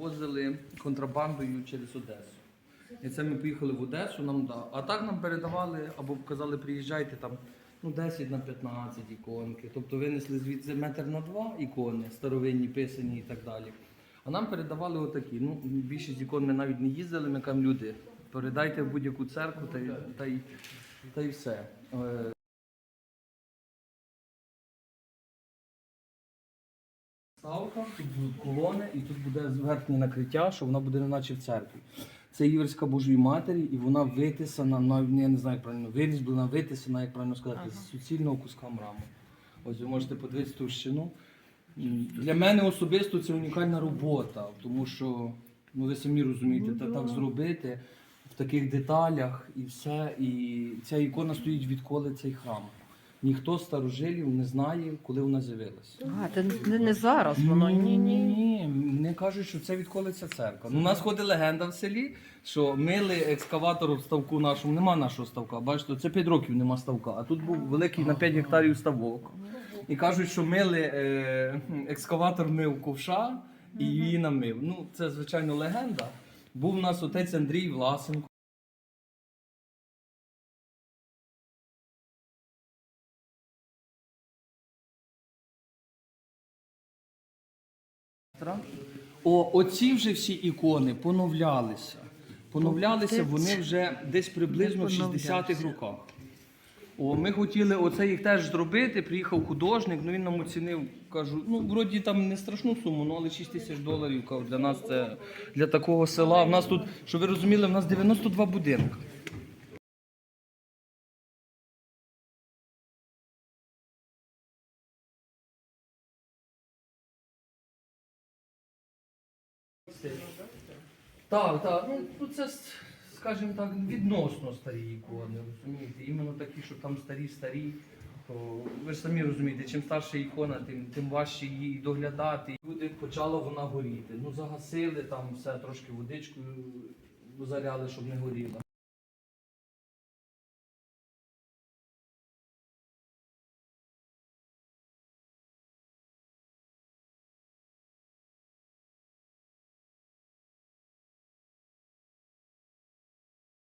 Возили контрабандою через Одесу. І це ми поїхали в Одесу, нам да. А так нам передавали або казали, приїжджайте там ну, 10 на 15 іконки. Тобто винесли звідси метр на два ікони, старовинні, писані і так далі. А нам передавали отакі. Ну, більшість ікон ми навіть не їздили, ми кажемо, люди, передайте в будь-яку церкву та, й- та, й, та й все. Е, Ставка, тут будуть колони, і тут буде верхнє накриття, що вона буде неначе в церкві. Це Іверська Божої Матері, і вона витисана, навіть я не знаю як правильно, вирізблена, витисана, як правильно сказати, з суцільного куска мраму. Ось ви можете подивитися товщину. Для мене особисто це унікальна робота, тому що ну, ви самі розумієте, та, так зробити в таких деталях і все. І ця ікона стоїть відколи цей храм. Ніхто з старожилів не знає, коли вона з'явилася. А, це не, не зараз воно. Ні, ні. Ні, не кажуть, що це відколи ця церква. Ну, у нас ходить легенда в селі, що мили екскаватор в ставку нашому, нема нашого ставка. Бачите, це 5 років нема ставка, а тут був великий на 5 гектарів ставок. І кажуть, що мили е, екскаватор мив ковша і її намив. Ну, це звичайно легенда. Був у нас отець Андрій Власенко. О, оці вже всі ікони поновлялися. Поновлялися вони вже десь приблизно в 60-х роках. О, ми хотіли оце їх теж зробити. Приїхав художник, ну він нам оцінив, кажу, ну вроді там не страшну суму, ну але 6 тисяч доларів. Кажу, для нас це для такого села. У нас тут, щоб ви розуміли, в нас 92 будинки. Так, так. Ну, ну це, скажімо так, відносно старі ікони, розумієте? Іменно такі, що там старі-старі. То ви ж самі розумієте, чим старша ікона, тим, тим важче її доглядати. Люди почала вона горіти. Ну загасили там все, трошки водичкою заряли, щоб не горіла.